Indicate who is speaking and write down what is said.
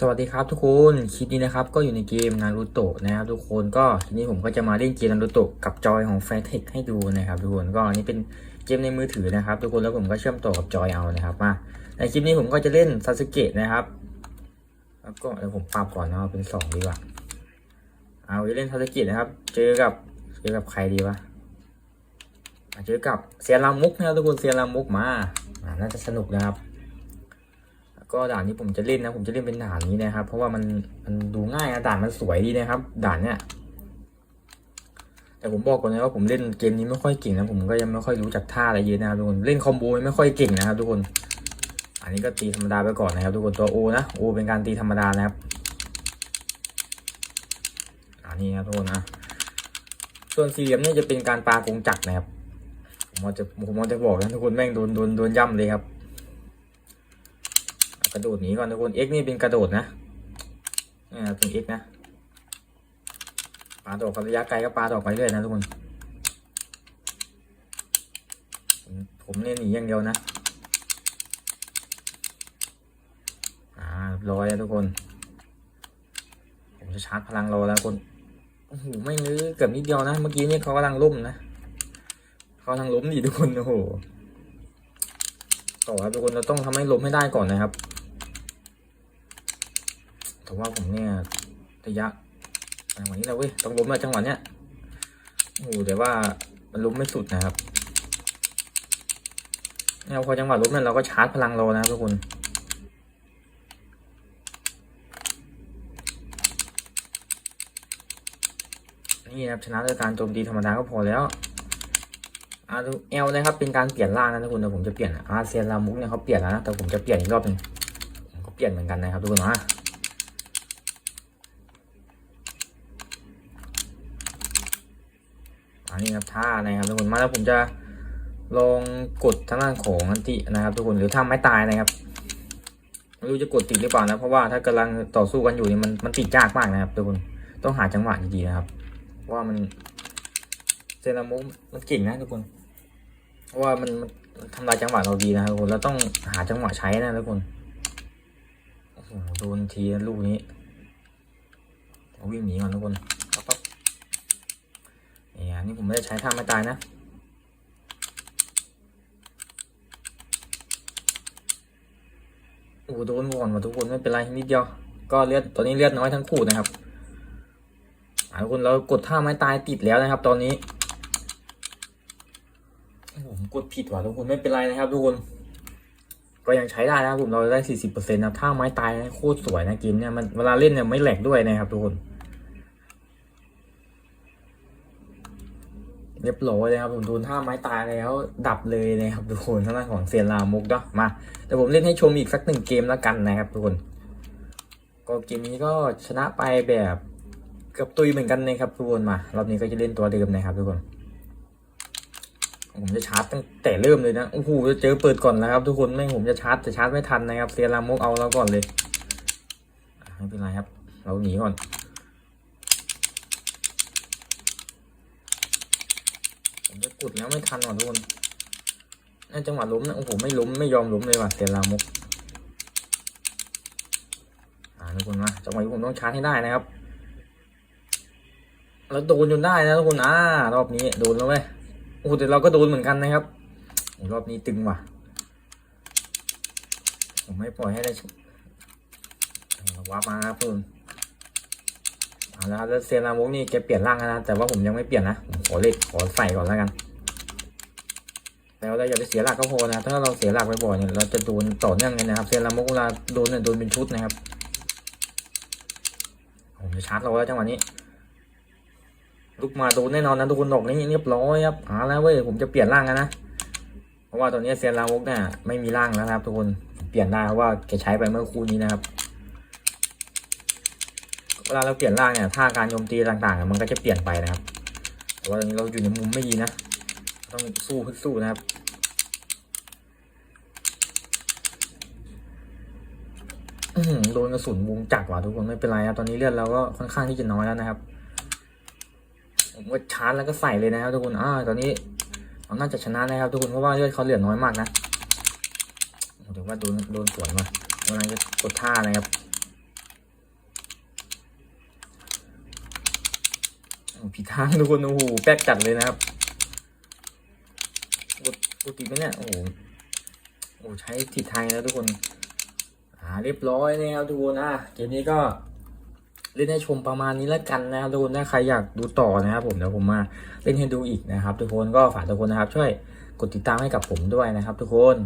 Speaker 1: สวัสดีครับทุกคนคลิปนี้นะครับก็อยู่ในเกมนารูโตะนะครับทุกคนก็ทีนี้ผมก็จะมาเล่นเกมนารูโตะกับจอยของแฟร์เทคให้ดูนะครับทุกคนก็อันนี้เป็นเกมในมือถือนะครับ ทุกคนแล้วผมก็เชื่อมต่อกับจอยเอานะครับมาในคลิปนี้ผมก็จะเล่นซาสึเกะนะครับแล้วก็เดี๋ยวผมปรับก่อนนะเป็นสองดีกว่าเอาเล่นซาสึเกะนะครับ เจอกับเจอกับใครดีวะอะเจอกับเซียรามุกนะครับทุกคนเซียรามุกมาอ่าน่าจะสนุกนะครับ ก็ด่านนี้ผมจะเล่นนะ ผมจะเล่นเป็นด่านนี้นะครับ เพราะว่ามันมันดูง่ายนะด่านมันสวยดีนะครับ ด่านเนี้ยแต่ผมบอกก่อนนะว่าผมเล่นเกมนี้ไม่ค่อยเก่งนะผมก็ยังไม่ค่อยรู้จักท่าอะไรเยอะนะครับทุกคนเล่นคอมโบไม่ค่อยเก่งนะครับทุกคน อันนี้ก็ตีธรรมดาไปก่อนนะครับ ทุกคนตัวโอนะโอเป็นการตีธรรมดานะครับอันนี้นะทุกคนนะส่วนสี่เหลี่ยมนี่จะเป็นการปลากงจักรนะครับผมจะผมจะบอกนะทุกคนแม่งโดนโดนโดนย่ำเลยครับ กระโดดหนีก่อนทุกคน X นี่เป็นกระโดดนะนี่นะเป็น X นะปาดอกระยะไกลก็ปาดอกไปเรื่อยนะทุกคน ผมเนี่ยหนีอย่างเดียวนะอ่าร้อยแล้วทุกคน ผมจะชาร์จพลังรอแล้วคนโอ้โหไม่งเลยเกือบนิดเดียวนะ เมื่อกี้นี่เขากำลังล้มนะเขากำลังล้มดีทุกคนโอ้โหต่อครับทุกคนเราต้องทำให้ล้มให้ได้ก่อนนะครับ แต่ว่าผมเนี่ยระยะจังหวะนี้แหละเว้ยต้องล้มแล้วจังหวะเนี้ยโอ้โหแต่ว่ามันล้มไม่สุดนะครับเนี่ยพอจังหวะล้มเนี่ยเราก็ชาร์จพลังเรานะครับทุกคนนี่นะครับชนะด้วยการโจมตีธรรมดาก็พอแล้วอาดูเอลนะครับเป็นการเปลี่ยนร่างนะทุกคนเดี๋ยวผมจะเปลี่ยนอาเซียนลามุกเนี่ยเขาเปลี่ยนแล้วนะแต่ผมจะเปลี่ยนอีกรอบนึงผมก็เปลี่ยนเหมือนกันนะครับทุกคนนะ อันนี้ครับท่านะครับทุกคนมาแล้วผมจะลองกดทางด้านของอันตินะครับ ทุกคนหรือถ้าไม่ตายนะครับไม่รู้จะกดติดหรือเปล่านะเพราะว่าถ้ากำลังต่อสู้กันอยู่นี่มันมันติดยากมากนะครับ ทุกคนต้องหาจังหวะดีๆนะครับ ว่ามันเซรามุกมันเก่งนะทุกคนเพราะว่ามันมันทำลายจังหวะเราดีนะครับทุกคนเราต้องหาจังหวะใช้นะทุกคนโอ้โหโดนทีลูกนี้วิ่งหนีก่อนทุกคน นี่ผมไม่ได้ใช้ท่าไม่ตายนะ โอ้โดนก่อนมาทุกคนไม่เป็นไรนิดเดียว ก็เลือดตอนนี้เลือดน้อยทั้งคู่นะครับทุกคนเรากดท่าไม้ตายติดแล้วนะครับ ตอนนี้ผมกดผิดว่ะทุกคนไม่เป็นไรนะครับทุกคน ก็ยังใช้ได้นะครับผมเราได้สี่สิบเปอร์เซ็นต์นะท่าไม้ตายโคตรสวยนะเกมเนี่ยมันเวลาเล่นเนี่ยไม่แหลกด้วยนะครับทุกคน เรียบร้อยเลยครับผมโดนท่าไม้ตายแล้ว ดับเลยนะครับทุกคนทางด้านของเซียนลามุกเนาะมาแต่ผมเล่นให้ชมอีกสักหนึ่งเกมแล้วกันนะครับทุกคน ก็เกมนี้ก็ชนะไปแบบเกือบตุยเหมือนกันนะครับทุกคนมารอบนี้ก็จะเล่นตัวเดิมนะครับทุกคน ผมจะชาร์จตั้งแต่เริ่มเลยนะโอ้โหจะเจอเปิดก่อนแล้วครับ ทุกคนไม่งผมจะชาร์จแต่ชาร์จไม่ทันนะครับเซียนลามุกเอาเราก่อนเลยไม่เป็นไรครับ เราหนีก่อน ผมจะกดแล้วไม่ทันว่ะทุกคนน่าจังหวะล้มนะโอ้โหไม่ล้มไม่ยอมล้มเลยว่ะเซรามุกอ่าทุกคนมาจังหวะนี้ผมต้องชาร์จให้ได้นะครับ แล้วโดนจนได้นะทุกคนอ่ารอบนี้โดนแล้วเว้ยโอ้โหแต่เราก็โดนเหมือนกันนะครับรอบนี้ตึงว่ะ ผมไม่ปล่อยให้ได้ชวาร์ปมาครับทุกคน เอาละครับแล้วเซรามุกนี่แกเปลี่ยนร่างแล้วนะ แต่ว่าผมยังไม่เปลี่ยนนะขอเล็กขอใส่ก่อนแล้วกัน แล้วเราอย่าไปเสียหลักก็พอนะ ถ้าเราเสียหลักบ่อยเนี่ยเราจะโดนต่อเนื่องเลยนะครับ เซรามุกเวลาโดนเนี่ยโดนเป็นชุดนะครับผมจะชาร์จเราแล้วจังหวะนี้ลุกมาโดนแน่นอนนะทุกคนดอกนี้เรียบร้อยครับเอาแล้วเว้ยผมจะเปลี่ยนร่างแล้วนะเพราะว่าตอนนี้เซียนามุกเนี่ยไม่มีร่างแล้วนะครับ ทุกคนเปลี่ยนได้เพราะว่าแกใช้ไปเมื่อคู่นี้นะครับ เวลาเราเปลี่ยนร่างเนี่ยท่าการโจมตีต่างๆ มันก็จะเปลี่ยนไปนะครับ แต่ว่าตอนนี้เราอยู่ในมุมไม่ดีนะ ต้องสู้ฮึดสู้นะครับโดนกระสุนวงจักรว่ะทุกคนไม่เป็นไรครับตอนนี้เลือดเราก็ค่อนข้างที่จะน้อยแล้วนะครับผมก็ชาร์จแล้วก็ใส่เลยนะครับทุกคนอ่าตอนนี้เราน่าจะชนะนะครับทุกคนเพราะว่าเลือดเขาเหลือน้อยมากนะถือว่าโดนโดนสวนมาเวลาจะกดท่านะครับ โอ้ ผิดทางทุกคนโอ้โหแป๊กจัดเลยนะครับกดกดติดไหมเนี่ยโอ้โหโอ้ใช้ผิดทางแล้วทุกคนอ่าเรียบร้อยนะครับทุกคนอะเกมนี้ก็เล่นให้ชมประมาณนี้แล้วกันนะครับทุกคนถ้าใครอยากดูต่อนะครับผมเดี๋ยวผมมาเล่นให้ดูอีกนะครับ ทุกคนก็ฝากทุกคนนะครับ ช่วยกดติดตามให้กับผมด้วยนะครับ ทุกคน